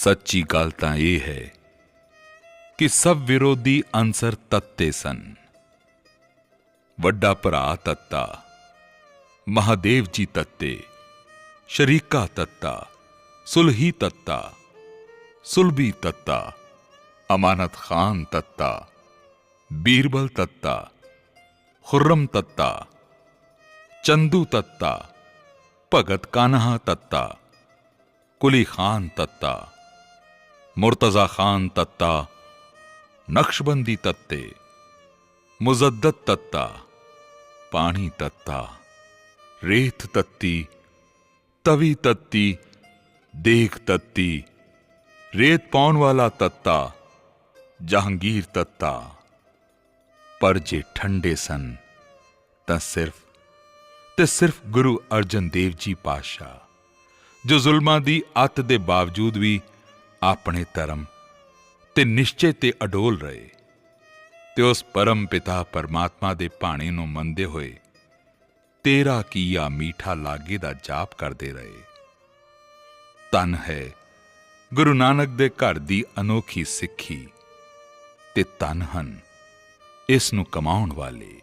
ਸੱਚੀ ਗੱਲ ਤਾਂ ਇਹ ਹੈ ਕਿ ਸਭ ਵਿਰੋਧੀ ਅੰਸਰ ਤੱਤੇ ਸਨ ਵੱਡਾ ਭਰਾ ਤੱਤਾ ਮਹਾਦੇਵ ਜੀ ਤੱਤੇ ਸ਼ਰੀਕਾ ਤੱਤਾ ਸੁਲਹੀ ਤੱਤਾ ਸੁਲਬੀ ਤੱਤਾ ਅਮਾਨਤ ਖਾਨ ਤੱਤਾ ਬੀਰਬਲ ਤੱਤਾ ਖੁਰਮ ਤੱਤਾ ਚੰਦੂ ਤੱਤਾ ਭਗਤ ਕਾਨਹਾ ਤੱਤਾ ਕੁਲੀ ਖਾਨ ਤੱਤਾ ਮੁਰਤਜ਼ਾ ਖਾਨ ਤੱਤਾ ਨਕਸ਼ਬੰਦੀ ਤੱਤੇ ਮੁਜ਼ੱਦਤ ਤੱਤਾ ਪਾਣੀ ਤੱਤਾ ਰੇਤ ਤੱਤੀ ਤਵੀ ਤੱਤੀ ਦੇਖ ਤੱਤੀ ਰੇਤ ਪਾਉਣ ਵਾਲਾ ਤੱਤਾ ਜਹਾਂਗੀਰ ਤੱਤਾ ਪਰ ਜੇ ਠੰਡੇ ਸਨ ਤਾਂ ਸਿਰਫ ਤੇ ਸਿਰਫ ਗੁਰੂ ਅਰਜਨ ਦੇਵ ਜੀ ਪਾਸ਼ਾ ਜੋ ਜ਼ੁਲਮਾਂ ਦੀ ਅੱਤ ਦੇ ਬਾਵਜੂਦ ਵੀ ਆਪਣੇ ਧਰਮ ਤੇ ਨਿਸ਼ਚੇ ਤੇ ਅਡੋਲ ਰਹੇ ਤੇ ਉਸ ਪਰਮ ਪਿਤਾ ਪਰਮਾਤਮਾ ਦੇ ਭਾਣੇ ਨੂੰ ਮੰਨਦੇ ਹੋਏ ਤੇਰਾ ਕੀਆ ਮੀਠਾ ਲਾਗੇ ਦਾ ਜਾਪ ਕਰਦੇ ਰਹੇ। ਤਨ ਹੈ ਗੁਰੂ ਨਾਨਕ ਦੇ ਘਰ ਦੀ ਅਨੋਖੀ ਸਿੱਖੀ ਤੇ ਤਨ ਹਨ ਇਸ ਨੂੰ ਕਮਾਉਣ ਵਾਲੇ।